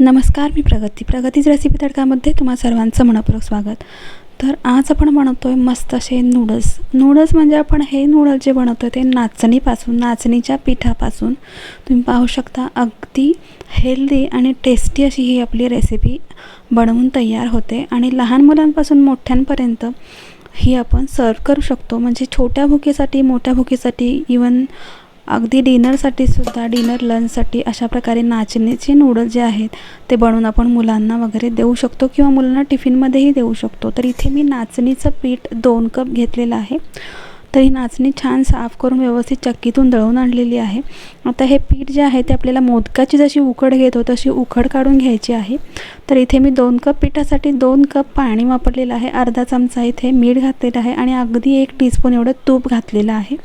नमस्कार मी प्रगती. प्रगतीच रेसिपी तडकामध्ये तुम्हा सर्वांचं मनपूर्वक स्वागत. तर आज आपण बनवतो आहे मस्त असे नूडल्स नूडल्स म्हणजे आपण हे नूडल्स जे बनवतो आहे ते नाचणीपासून नाचणीच्या पिठापासून. तुम्ही पाहू शकता अगदी हेल्दी आणि टेस्टी अशी ही आपली रेसिपी बनवून तयार होते. आणि लहान मुलांपासून मोठ्यांपर्यंत ही आपण सर्व करू शकतो. म्हणजे छोट्या भुकेसाठी मोठ्या भुकेसाठी इवन अगदी डिनरसाठी सुद्धा डिनर लंचसाठी अशा प्रकारे नाचणीचे नूडल्स जे आहेत ते बनवून आपण मुलांना वगैरे देऊ शकतो किंवा मुलांना टिफिनमध्येही देऊ शकतो. तर इथे मी नाचणीचं पीठ दोन कप घेतलेलं आहे. तर ही नाचणी छान साफ करून व्यवस्थित चक्कीतून दळून आणलेली आहे. आता हे पीठ जे आहे ते आपल्याला मोदकाची जशी उकड घेतो तशी उकड काढून घ्यायची आहे. तर इथे मी दोन कप पिठासाठी दोन कप पाणी वापरलेलं आहे. अर्धा चमचा इथे मीठ घातलेलं आहे आणि अगदी एक टीस्पून एवढं तूप घातलेलं आहे.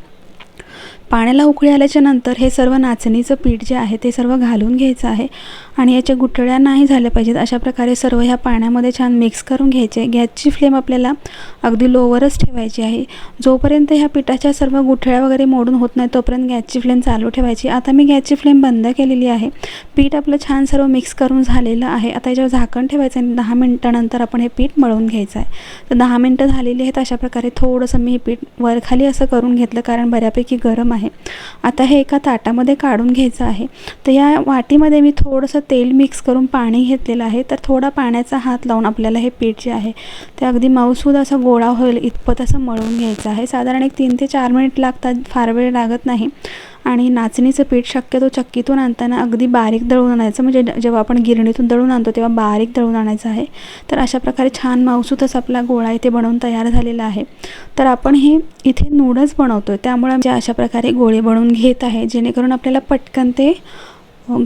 पाण्याला उकळी आल्याच्यानंतर हे सर्व नाचणीचं पीठ जे आहे ते सर्व घालून घ्यायचं आहे आणि याच्या गुठळ्या नाही झाल्या पाहिजेत. अशा प्रकारे सर्व ह्या पाण्यामध्ये छान मिक्स करून घ्यायचे. गॅसची फ्लेम आपल्याला अगदी लोवरच ठेवायची आहे. जोपर्यंत ह्या पिठाच्या सर्व गुठळ्या वगैरे मोडून होत नाही तोपर्यंत गॅसची फ्लेम चालू ठेवायची. आता मी गॅसची फ्लेम बंद केलेली आहे. पीठ आपलं छान सर्व मिक्स करून झालेलं आहे. आता याच्यावर झाकण ठेवायचं आणि दहा मिनटानंतर आपण हे पीठ मळून घ्यायचं आहे. तर दहा मिनटं झालेली आहेत. अशा प्रकारे थोडंसं मी हे पीठ वरखाली असं करून घेतलं कारण बऱ्यापैकी गरम आहे. आता हे एका ताटामध्ये काढून घ्यायचं आहे. तर या वाटीमध्ये मी थोडंसं तेल मिक्स करून पाणी घेतलेलं आहे. तर थोडा पाण्याचा हात लावून आपल्याला हे पीठ जे आहे ते अगदी मऊसूद असं गोळा होईल इतपत असं मळून घ्यायचं आहे. साधारण एक तीन ते चार मिनिट लागतात फार वेळ लागत नाही. आणि नाचणीचं पीठ शक्यतो चक्कीतून आणताना अगदी बारीक दळून आणायचं. म्हणजे जेव्हा आपण गिरणीतून दळून आणतो तेव्हा बारीक दळून आणायचं आहे. तर अशा प्रकारे छान मावसूतच आपला गोळा इथे बनवून तयार झालेला आहे. तर आपण हे इथे नूडल्स बनवतो आहे त्यामुळे म्हणजे अशा प्रकारे गोळे बनवून घेत आहे. जेणेकरून आपल्याला पटकन ते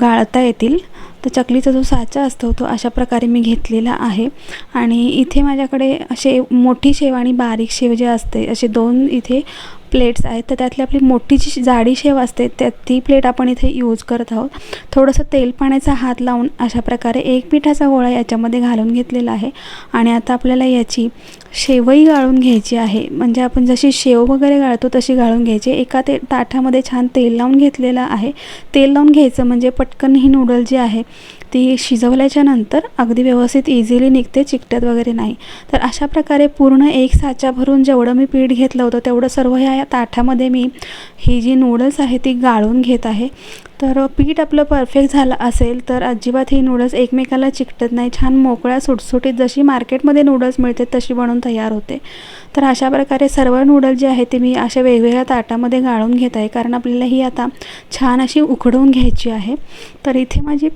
गाळता येतील. तर चकलीचा जो साचा असतो तो अशा प्रकारे मी घेतलेला आहे. आणि इथे माझ्याकडे असे मोठी शेव आणि बारीक शेव जे असते असे दोन इथे प्लेट्स आहेत तर त्यातली आपली मोठी जी जाडी शेव असते त्या ती प्लेट आपण इथे यूज करत आहोत. थोडंसं तेल पाण्याचा हात लावून अशा प्रकारे एक पिठाचा गोळा याच्यामध्ये घालून घेतलेला आहे. आणि आता आपल्याला याची शेवही गाळून घ्यायची आहे. म्हणजे आपण जशी शेव वगैरे गाळतो तशी गाळून घ्यायची. एका ते ताठामध्ये छान तेल लावून घेतलेलं आहे. तेल लावून घ्यायचं म्हणजे पटकन ही नूडल जी आहे ती शिजवल्याच्या नंतर अगदी व्यवस्थित इझिली निघते चिकटत वगैरे नाही. तर अशा प्रकारे पूर्ण एक साचा भरून जेवढं मी पीठ घेतलं होतं तेवढं सर्व ह्या ताठामध्ये मी ही जी नूडल्स आहे ती गाळून घेत आहे. तर पीठ आपलं परफेक्ट झालं असेल तर अजिबात ही नूडल्स एकमेकाला चिकटत नाही. छान मोकळ्या सुटसुटीत जशी मार्केटमध्ये नूडल्स मिळते तशी बनवून तयार होते. तर अशा प्रकारे सर्व नूडल्स जे आहे ते मी अशा वेगवेगळ्या ताटामध्ये गाळून घेत आहे. कारण आपल्याला ही आता छान अशी उकडवून घ्यायची आहे. तर इथे माझी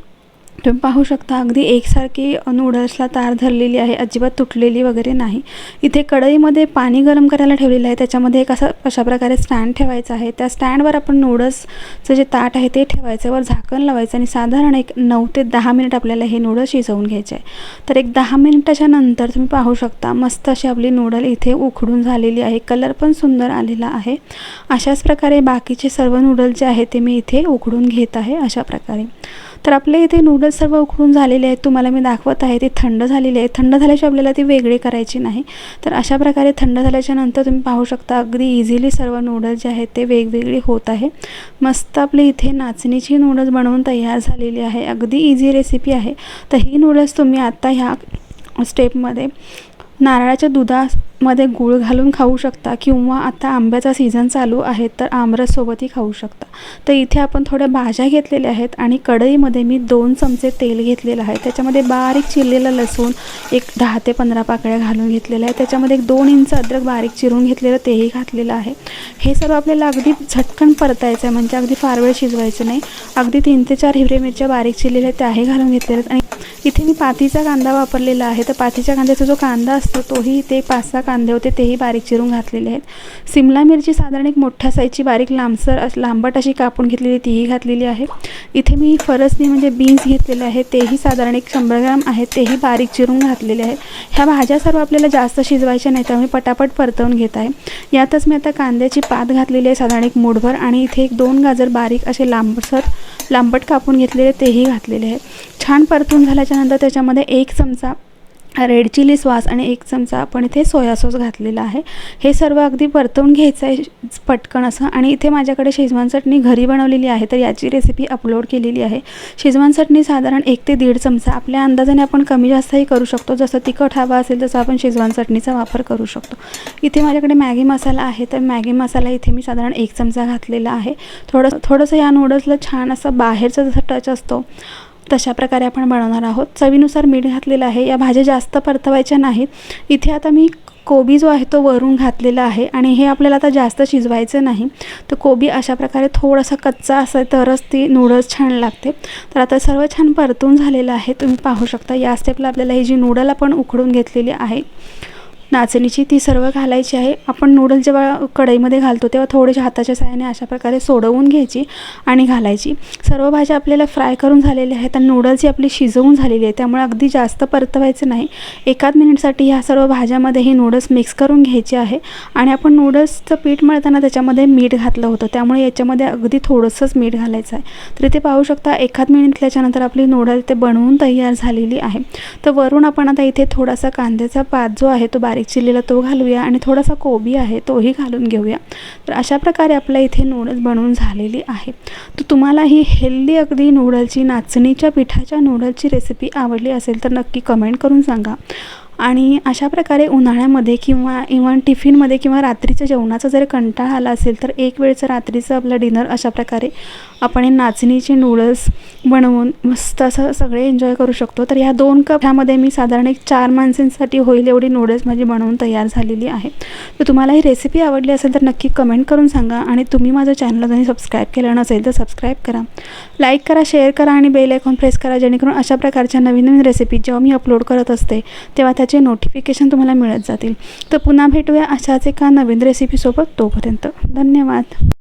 तुम्ही पाहू शकता अगदी एकसारखी नूडल्सला तार धरलेली आहे अजिबात तुटलेली वगैरे नाही. इथे कढईमध्ये पाणी गरम करायला ठेवलेलं आहे त्याच्यामध्ये एक असं अशा प्रकारे स्टँड ठेवायचं आहे. त्या स्टँडवर आपण नूडल्सचं जे ताट आहे ते ठेवायचं वर झाकण लावायचं आणि साधारण एक नऊ ते दहा मिनिट आपल्याला हे नूडल्स शिजवून घ्यायचे आहे. तर एक दहा मिनिटाच्या नंतर तुम्ही पाहू शकता मस्त अशी आपली नूडल इथे उकडून झालेली आहे कलर पण सुंदर आलेला आहे. अशाच प्रकारे बाकीचे सर्व नूडल्स जे आहे ते मी इथे उकडून घेत आहे अशा प्रकारे तर आपले इथे नूडल्स सर्व उकडून झालेले आहेत. तुम्हाला मी दाखवत आहे ते थंड झालेले आहेत. थंड झाल्याची आपल्याला ती वेगळी करायची नाही. तर अशा प्रकारे थंड झाल्याच्यानंतर तुम्ही पाहू शकता अगदी इझिली सर्व नूडल्स जे आहेत ते वेगवेगळे होत आहे. मस्त आपली इथे नाचणीची नूडल्स बनवून तयार झालेली आहे. अगदी इझी रेसिपी आहे. तर ही नूडल्स तुम्ही आत्ता ह्या स्टेपमध्ये नारळाच्या दुधा मध्ये गूळ घालून खाऊ शकता किंवा आता आंब्याचा सीझन चालू आहे तर आमरससोबतही खाऊ शकता. तर इथे आपण थोड्या भाज्या घेतलेल्या आहेत आणि कढईमध्ये मी दोन चमचे तेल घेतलेलं आहे. त्याच्यामध्ये बारीक चिरलेलं लसूण एक दहा ते पंधरा पाकळ्या घालून घेतलेल्या आहे त्याच्यामध्ये एक दोन इंच अद्रक बारीक चिरून घेतलेलं तेही घातलेलं आहे. हे सर्व आपल्याला अगदी झटकन परतायचं आहे म्हणजे अगदी फार वेळ शिजवायचं नाही. अगदी तीन ते चार हिरव्या मिरच्या बारीक चिरलेल्या त्याही घालून घेतलेल्या आहेत. आणि इथे मी पातीचा कांदा वापरलेला आहे. तर पातीच्या कांद्याचा जो कांदा असतो तोही ते पाच सहा कांदे होते तेही बारीक चिरून घातलेले आहेत. सिमला मिरची साधारण एक मोठ्या साईजची बारीक लांबसर लांबट अशी कापून घेतलेली तीही घातलेली आहे. इथे मी फरसनी म्हणजे बीन्स घेतलेले आहेत तेही साधारण एक शंभर ग्राम आहेत तेही बारीक चिरून घातलेले आहेत. ह्या भाज्या सर्व आपल्याला जास्त शिजवायच्या नाही त्यामुळे पटापट परतवून घेत आहे. यातच मी आता कांद्याची पात घातलेली आहे साधारण एक मूठभर आणि इथे एक दोन गाजर बारीक असे लांबसर लांबट कापून घेतलेले तेही घातलेले आहेत. छान परतून झाल्याच्यानंतर त्याच्यामध्ये एक चमचा रेड चिली सॉस आणि एक चमचा आपण इथे सोया सॉस घातलेला आहे. हे सर्व अगदी परतवून घ्यायचं आहे पटकन असं. आणि इथे माझ्याकडे शेजवान चटणी घरी बनवलेली आहे तर याची रेसिपी अपलोड केलेली आहे. शेजवान चटणी साधारण एक ते दीड चमचा. आपल्या अंदाजाने आपण कमी जास्तही करू शकतो. जसं तिखट हवा असेल तसं आपण शेजवान चटणीचा वापर करू शकतो. इथे माझ्याकडे मॅगी मसाला आहे तर मॅगी मसाला इथे मी साधारण एक चमचा घातलेला आहे. थोडं थोडंसं या नूडल्सला छान असं बाहेरचा जसा टच असतो तशा प्रकारे आपण बनवणार आहोत. चवीनुसार मीठ घातलेलं आहे. या भाज्या जास्त परतवायच्या नाहीत. इथे आता मी कोबी जो आहे तो वरून घातलेला आहे आणि हे आपल्याला आता जास्त शिजवायचं नाही. तर कोबी अशा प्रकारे थोडासा कच्चा असेल तरच ती नूडल्स छान लागते. तर आता सर्व छान परतून झालेलं आहे. तुम्ही पाहू शकता या स्टेपला आपल्याला ही जी नूडल आपण उकडून घेतलेली आहे नाचणीची ती सर्व घालायची आहे. आपण नूडल जेव्हा कढईमध्ये घालतो तेव्हा थोडीशी हाताच्या साह्याने अशा प्रकारे सोडवून घ्यायची आणि घालायची. सर्व भाज्या आपल्याला फ्राय करून झालेल्या आहेत आणि नूडल्स ही आपली शिजवून झालेली आहे. त्यामुळे अगदी जास्त परतवायचं नाही. एकाच मिनिटसाठी ह्या सर्व भाज्यामध्ये ही नूडल्स मिक्स करून घ्यायची आहे आणि आपण नूडल्सचं पीठ मळताना त्याच्यामध्ये मीठ घातलं होतं. त्यामुळे याच्यामध्ये अगदी थोडंसंच मीठ घालायचं आहे. तर इथे पाहू शकता एखाद मिनिट त्याच्यानंतर आपली नूडल ते बनवून तयार झालेली आहे. तर वरून आपण आता इथे थोडासा कांद्याचा पात जो आहे तो बारीक चिलीला तो घालूया आणि थोडासा कोबी आहे तोही घालून घेऊया. तर अशा प्रकारे आपल्या इथे नूडल्स बनवून झालेली आहे. तर तुम्हाला ही हेल्दी अगदी नूडलची नाचणीच्या पिठाच्या नूडलची रेसिपी आवडली असेल तर नक्की कमेंट करून सांगा. आणि अशा प्रकारे उन्हाळ्यामध्ये किंवा इवन टिफिनमध्ये किंवा रात्रीच्या जेवणाचा जर कंटाळा आला असेल तर एक वेळचं रात्रीचं आपलं डिनर अशा प्रकारे आपण हे नाचणीचे नूडल्स बनवून मस्त असं सगळे एन्जॉय करू शकतो. तर ह्या दोन कप ह्यामध्ये मी साधारण एक चार माणसांसाठी होईल एवढी नूडल्स माझी बनवून तयार झालेली आहे. तर तुम्हाला ही रेसिपी आवडली असेल तर नक्की कमेंट करून सांगा आणि तुम्ही माझं चॅनल जरी सबस्क्राईब केलं नसेल तर सबस्क्राईब करा. लाईक करा शेअर करा आणि बेल आयकॉन प्रेस करा जेणेकरून अशा प्रकारच्या नवीन नवीन रेसिपी जेव्हा मी अपलोड करत असते तेव्हा त्याचे नोटिफिकेशन तुम्हाला मिळत जातील. तर पुन्हा भेटूया अशाच एका नवीन रेसिपीसोबत तोपर्यंत. धन्यवाद.